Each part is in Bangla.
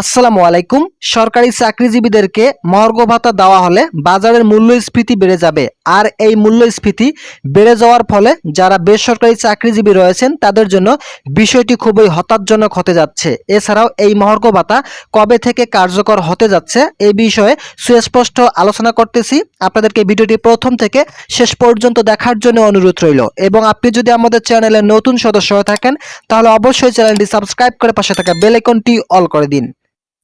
আসসালামু আলাইকুম। সরকারি চাকরিজীবীদেরকে মর্গ ভাতা দেওয়া হলে বাজারের মূল্যস্ফীতি বেড়ে যাবে। আর এই মূল্যস্ফীতি বেড়ে যাওয়ার ফলে যারা বেসরকারি চাকরিজীবী রয়েছেন, তাদের জন্য বিষয়টি খুবই হতাশজনক হতে যাচ্ছে। এছাড়াও এই মহর্গ ভাতা কবে থেকে কার্যকর হতে যাচ্ছে এই বিষয়ে সুস্পষ্ট আলোচনা করতেছি। আপনাদেরকে ভিডিওটি প্রথম থেকে শেষ পর্যন্ত দেখার জন্য অনুরোধ রইল। এবং আপনি যদি আমাদের চ্যানেলের নতুন সদস্য হয়ে থাকেন, তাহলে অবশ্যই চ্যানেলটি সাবস্ক্রাইব করে পাশে থাকা বেল আইকনটি অল করে দিন।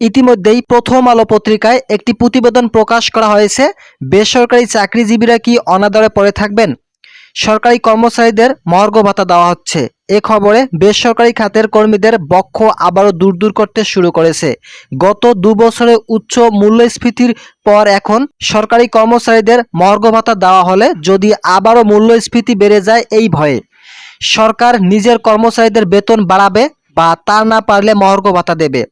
ইতিমধ্যেই প্রথম আলো পত্রিকায় একটি প্রতিবেদন প্রকাশ করা হয়েছে। বেসরকারি চাকরিজীবীরা কি অনাদরে পড়ে থাকবেন? সরকারি কর্মচারীদের মর্গ ভাতা দেওয়া হচ্ছে। এ খবরে বেসরকারি খাতের কর্মীদের বক্ষ আবারও দূর দূর করতে শুরু করেছে। গত দু বছরে উচ্চ মূল্যস্ফীতির পর এখন সরকারি কর্মচারীদের মর্গ ভাতা দেওয়া হলে যদি আবারও মূল্যস্ফীতি বেড়ে যায় এই ভয়ে। সরকার নিজের কর্মচারীদের বেতন বাড়াবে বা তা না পারলে মর্গ ভাতা দেবে।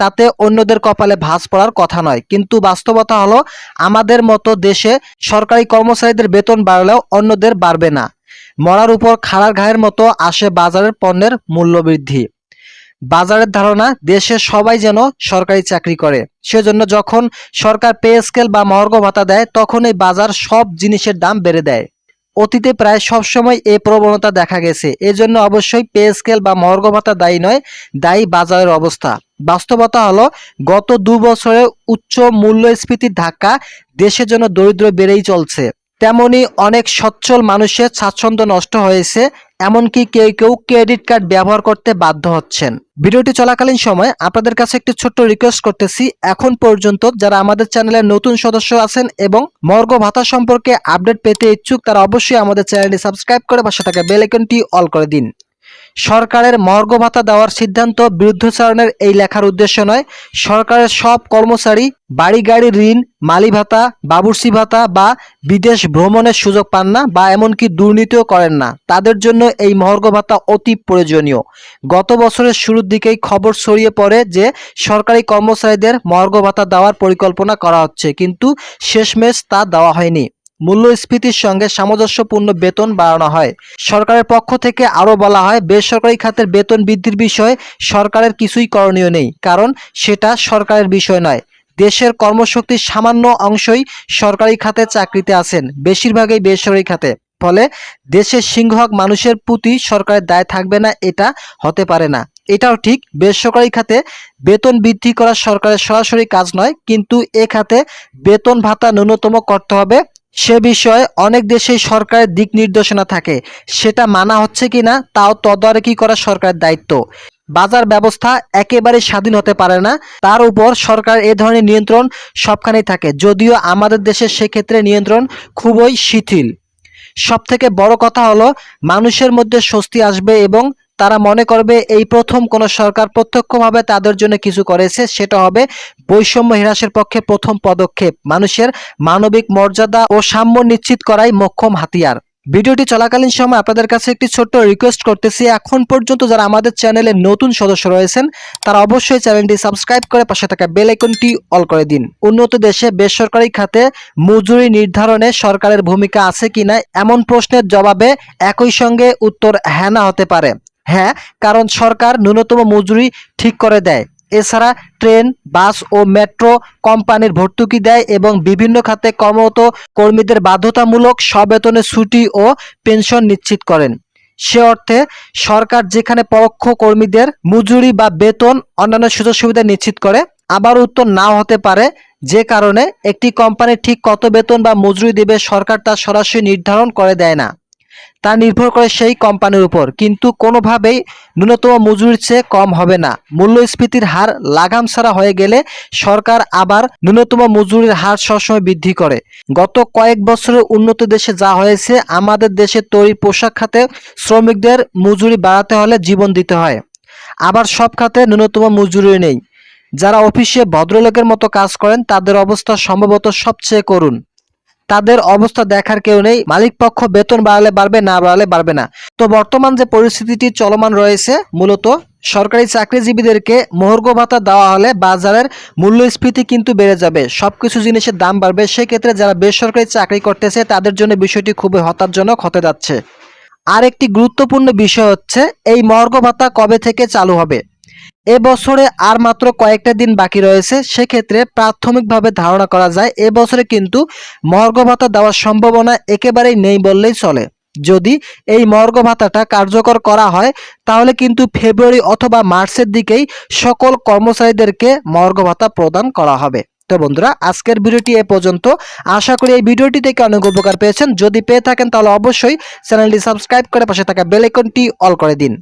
তাতে অন্যদের কপালে ভাঁজ পড়ার কথা নয়। কিন্তু বাস্তবতা হলো, আমাদের মতো দেশে সরকারি কর্মচারীদের বেতন বাড়লেও অন্যদের বাড়বে না। মরার উপর খাড়ার ঘায়ের মতো আসে বাজারের পণ্যের মূল্য বৃদ্ধি বাজারের ধারণা, দেশে সবাই যেন সরকারি চাকরি করে। সেজন্য যখন সরকার পে স্কেল বা মর্গ ভাতা দেয় তখন এই বাজার সব জিনিসের দাম বেড়ে দেয়। অতীতে প্রায় সবসময় এই প্রবণতা দেখা গেছে। এজন্য অবশ্যই পে স্কেল বা মর্গ ভাতা দায়ী নয়, দায়ী বাজারের অবস্থা। বাস্তবতা হলো, গত দু বছরে উচ্চ মূল্যস্ফীতির ধাক্কা দেশের জন্য দরিদ্র বেড়েই চলছে। তেমনি অনেক সচ্ছল মানুষের স্বাচ্ছন্দ্য নষ্ট হয়েছে, এমনকি কেউ কেউ ক্রেডিট কার্ড ব্যবহার করতে বাধ্য হচ্ছেন। ভিডিওটি চলাকালীন সময় আপনাদের কাছে একটি ছোট্ট রিকোয়েস্ট করতেছি। এখন পর্যন্ত যারা আমাদের চ্যানেলের নতুন সদস্য আছেন এবং মর্গ ভাতা সম্পর্কে আপডেট পেতে ইচ্ছুক, তারা অবশ্যই আমাদের চ্যানেলটি সাবস্ক্রাইব করে পাশে থাকা বেল অল করে দিন। সরকারের মর্গ ভাতা দেওয়ার সিদ্ধান্ত বিরুদ্ধচারণের এই লেখার উদ্দেশ্য নয়। সরকারের সব কর্মচারী বাড়ি গাড়ি ঋণ, মালি ভাতা, বাবুর্চি ভাতা বা বিদেশ ভ্রমণের সুযোগ পান না বা এমনকি দুর্নীতিও করেন না। তাদের জন্য এই মহর্গ ভাতা অতি প্রয়োজনীয়। গত বছরের শুরুর দিকেই খবর ছড়িয়ে পড়ে যে সরকারি কর্মচারীদের মহর্গ ভাতা দেওয়ার পরিকল্পনা করা হচ্ছে, কিন্তু শেষমেশ তা দেওয়া হয়নি। মূল্যস্ফীতির সঙ্গে সামঞ্জস্যপূর্ণ বেতন বাড়ানো হয়। সরকারের পক্ষ থেকে আরও বলা হয়, বেসরকারি খাতের বেতন বৃদ্ধির বিষয়ে সরকারের কিছুই করণীয় নেই, কারণ সেটা সরকারের বিষয় নয়। দেশের কর্মশক্তির সামান্য অংশই সরকারি খাতে চাকরিতে আছেন, বেশিরভাগই বেসরকারি খাতে। ফলে দেশের সিংহভাগ মানুষের প্রতি সরকারের দায় থাকবে না, এটা হতে পারে না। এটাও ঠিক, বেসরকারি খাতে বেতন বৃদ্ধি করা সরকারের সরাসরি কাজ নয়, কিন্তু এ খাতে বেতন ভাতা ন্যূনতম করতে হবে। সে বিষয়ে অনেক দেশেই সরকারের দিক নির্দেশনা থাকে। সেটা মানা হচ্ছে কি না, তাও তদারকি করা সরকারের দায়িত্ব। বাজার ব্যবস্থা একেবারে স্বাধীন হতে পারে না, তার উপর সরকার এ ধরনের নিয়ন্ত্রণ সবখানেই থাকে। যদিও আমাদের দেশে সেক্ষেত্রে নিয়ন্ত্রণ খুবই শিথিল। সবথেকে বড় কথা হলো, মানুষের মধ্যে স্বস্তি আসবে এবং তারা মনে করবে এই প্রথম কোনো সরকার প্রত্যক্ষভাবে তাদের জন্য কিছু করেছে, সেটা হবে বৈষম্য হ্রাসের পক্ষে প্রথম পদক্ষেপ, মানুষের মানবিক মর্যাদা ও সাম্য নিশ্চিত করাই মোক্ষম হাতিয়ার। ভিডিওটি চলাকালীন সময় আপনাদের কাছে একটি ছোট্ট রিকোয়েস্ট করতেছি, এখন পর্যন্ত যারা আমাদের চ্যানেলে নতুন সদস্য রয়েছেন, তারা অবশ্যই চ্যানেলটি সাবস্ক্রাইব করে পাশে থাকা বেল আইকনটি অল করে দিন। উন্নত দেশে বেসরকারি খাতে মজুরি নির্ধারণে সরকারের ভূমিকা আছে কিনা, এমন প্রশ্নের জবাবে একই সঙ্গে উত্তর হ্যাঁ না হতে পারে। হ্যাঁ কারণ সরকার ন্যূনতম মজুরি ঠিক করে দেয়। এছাড়া ট্রেন, বাস ও মেট্রো কোম্পানির ভর্তুকি দেয় এবং বিভিন্ন খাতে কর্মরত কর্মীদের বাধ্যতামূলক সবেতনে ছুটি ও পেনশন নিশ্চিত করেন। সে অর্থে সরকার যেখানে পরোক্ষ কর্মীদের মজুরি বা বেতন, অন্যান্য সুযোগ সুবিধা নিশ্চিত করে, আবার উত্তর নাও হতে পারে যে কারণে একটি কোম্পানি ঠিক কত বেতন বা মজুরি দেবে সরকার তা সরাসরি নির্ধারণ করে দেয় না। তা নির্ভর করে সেই কোম্পানির উপর। কিন্তু কোনোভাবেই ন্যূনতম মজুরির চেয়ে কম হবে না। মূল্যস্ফীতির হার লাগাম ছাড়া হয়ে গেলে সরকার আবার ন্যূনতম মজুরির হার সবসময় বৃদ্ধি করে। গত কয়েক বছরের উন্নত দেশে যা হয়েছে, আমাদের দেশে তৈরি পোশাক খাতে শ্রমিকদের মজুরি বাড়াতে হলে জীবন দিতে হয়। আবার সব খাতে ন্যূনতম মজুরি নেই। যারা অফিসে ভদ্রলোকের মতো কাজ করেন, তাদের অবস্থা সম্ভবত সবচেয়ে করুণ। তাদের অবস্থা দেখার কেউ নেই। মালিক পক্ষ বেতন বাড়ালে বাড়বে, না বাড়ালে বাড়বে না। তো বর্তমান যে পরিস্থিতিটি চলমান রয়েছে, মূলত সরকারি চাকরিজীবীদেরকে মহর্গ ভাতা দেওয়া হলে বাজারের মূল্যস্ফীতি কিন্তু বেড়ে যাবে। সব কিছু জিনিসের দাম বাড়বে। সেক্ষেত্রে যারা বেসরকারি চাকরি করতেছে, তাদের জন্য বিষয়টি খুবই হতাশজনক হতে যাচ্ছে। আর একটি গুরুত্বপূর্ণ বিষয় হচ্ছে, এই মহর্গ ভাতা কবে থেকে চালু হবে? এবছরে আর মাত্র কয়েকটা দিন বাকি রয়েছে, সেক্ষেত্রে প্রাথমিকভাবে ধারণা করা যায় এবছরে কিন্তু মর্গ ভাতা দেওয়ার সম্ভাবনা একেবারেই নেই বললেই চলে। যদি এই মর্গ ভাতাটা কার্যকর করা হয়, তাহলে কিন্তু ফেব্রুয়ারি অথবা মার্চের দিকেই সকল কর্মচারীদেরকে মর্গ ভাতা প্রদান করা হবে। তো বন্ধুরা, আজকের ভিডিওটি এ পর্যন্ত। আশা করি এই ভিডিওটি থেকে অনেক উপকার পেয়েছেন। যদি পেয়ে থাকেন তাহলে অবশ্যই চ্যানেলটি সাবস্ক্রাইব করে পাশে থাকা বেল অল করে দিন।